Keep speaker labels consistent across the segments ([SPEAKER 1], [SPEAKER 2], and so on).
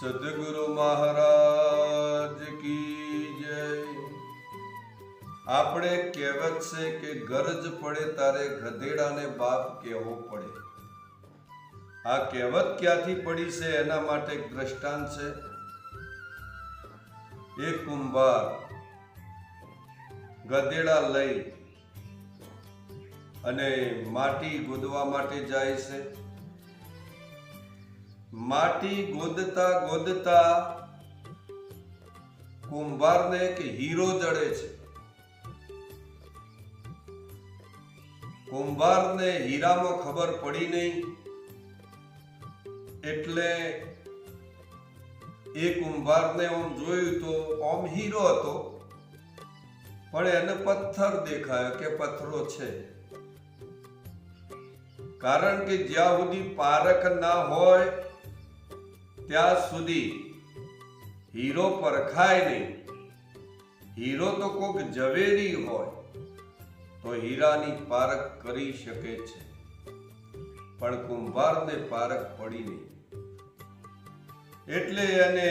[SPEAKER 1] સદગુરુ મહારાજ કી જય. આપણે કહેવત છે કે ગરજ પડે તારે ગધેડાને બાપ કહેવો પડે. આ કહેવત ક્યાંથી પડી છે એના માટે એક દ્રષ્ટાંત છે. એક કુંભાર ગધેડા લઈ અને માટી ગોદવા માટે જાય છે. માટી ગોદતા ગોદતા કુંભારને એક હીરો જડે છે. કુંભારને હીરામાં ખબર પડી નહીં એટલે એ કુંભારને આમ જોયું તો ઓમ હીરો હતો. પણ એને પથ્થર દેખાયો કે પથ્થરો છે. કારણ કે જ્યાં સુધી પારખ ના હોય ત્યાં સુધી હીરો પરખાય નહીં. હીરો તો કોક ઝવેરી હોય, તો હીરાની પારખ કરી શકે છે. પણ કુંભારને પારખ પડી નહીં. એટલે એને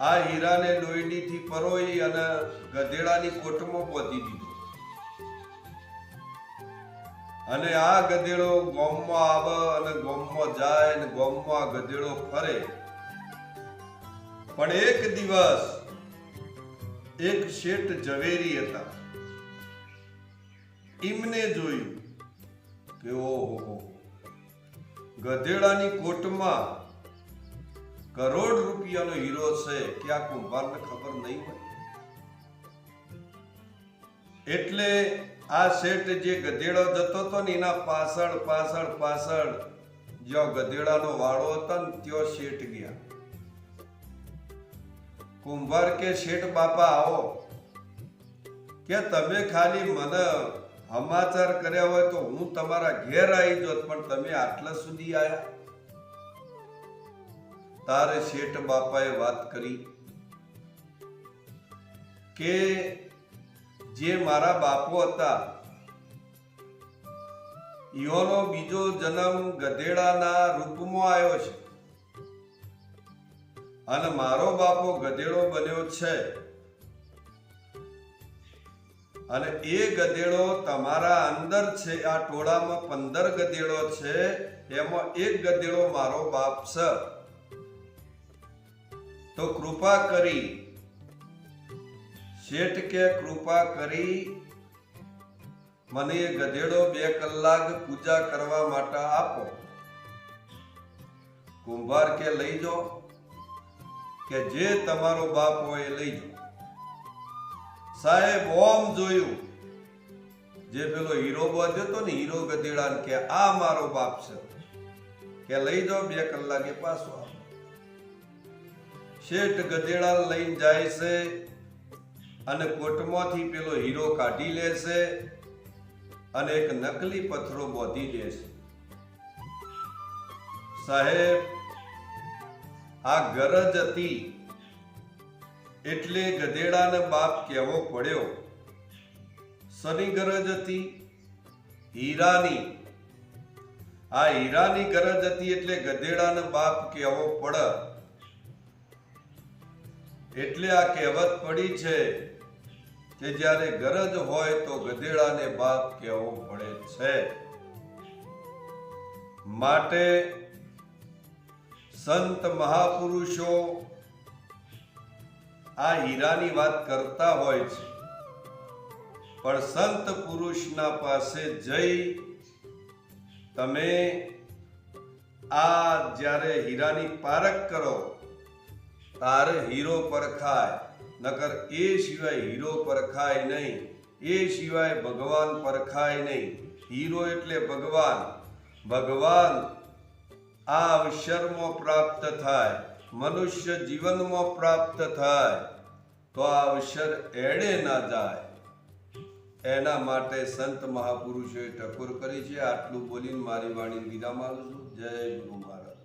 [SPEAKER 1] આ હીરાને લોહીડીથી પરોઈ અને ગધેડાની કોટમાં બાંધી દીધો. અને આ ગધેડો ગોમમાં આવે અને ગોમમાં જાય અને ગોમમાં ગધેડો ફરે. પણ એક દિવસ એક શેઠ ઝવેરી હતા. એમને જોયું કે ઓહો ગધેડાની કોટમાં કરોડ રૂપિયાનો હીરો છે કે આ કુંભારને ખબર નહીં હોય. એટલે આ શેઠ જે ગધેડો જતો હતો ને એના પાછળ પાછળ પાછળ, જ્યાં ગધેડાનો વાળો હતો ને ત્યાં શેઠ ગયા. કુંભાર કે, શેઠ બાપા, આવો. કે તમે ખાલી મને સમાચાર કર્યા હોય તો હું તમારા ઘેર આવી જોત, પણ તમે આટલા સુધી આયા? તારે શેઠ બાપાએ વાત કરી કે જે મારા બાપો હતા. ઈઓનો બીજો જન્મ ગધેડાના રૂપમાં આવ્યો છે. અને મારો બાપો ગધેડો બન્યો છે. અને એ ગધેડો તમારા અંદર છે, આ ટોળામાં પંદર ગધેડો છે, એમાં એક ગધેડો મારો બાપ છે. તો કૃપા કરી શેઠ કે કૃપા કરી મને ગધેડો બે કલાક પૂજા કરવા માટે આપો. કુંભાર કે લઈ જાઓ કે જે તમારો બાપ હોય એ લઈ જો. સાહેબ, ઓમ જોયું. જે પેલો હીરો બાંધ્યો હતો ને, હીરો ગધેડા કે આ મારો બાપ છે. કે લઈ જાઓ બે કલાકે પાછો શેઠ ગધેડા લઈને જાય છે. અને કોટમાંથી પેલો હીરો કાઢી લે છે અને એક નકલી પથ્થરો બોધી દે સાહેબ, આ ગરજ હતી એટલે ગધેડાને બાપ કહેવો પડ્યો, શની ગરજ હતી? હીરાની. આ હીરાની ગરજ હતી એટલે ગધેડાને બાપ કહેવો પડે એટલે આ કહેવત પડી છે કે જ્યારે ગરજ હોય તો ગધેડાને બાપ કહેવો પડે છે. માટે સંત મહાપુરુષો આ હીરાની વાત કરતા હોય છે. પણ સંત પુરુષના પાસે જઈ તમે આ જ્યારે હીરાની પારખ કરો તારે હીરો પરખાય નકર એ સિવાય હીરો પરખાય નહીં, એ સિવાય ભગવાન પરખાય નહીં. હીરો એટલે ભગવાન. ભગવાન આ અવસરમાં પ્રાપ્ત થાય, મનુષ્ય જીવનમાં પ્રાપ્ત થાય, તો આ અવસર એડે ના જાય. એના માટે સંત મહાપુરુષોએ ટકોર કરી છે, આટલું બોલીને મારી વાણી વિરામ આવું છું. જય ગુરુ મહારાજ.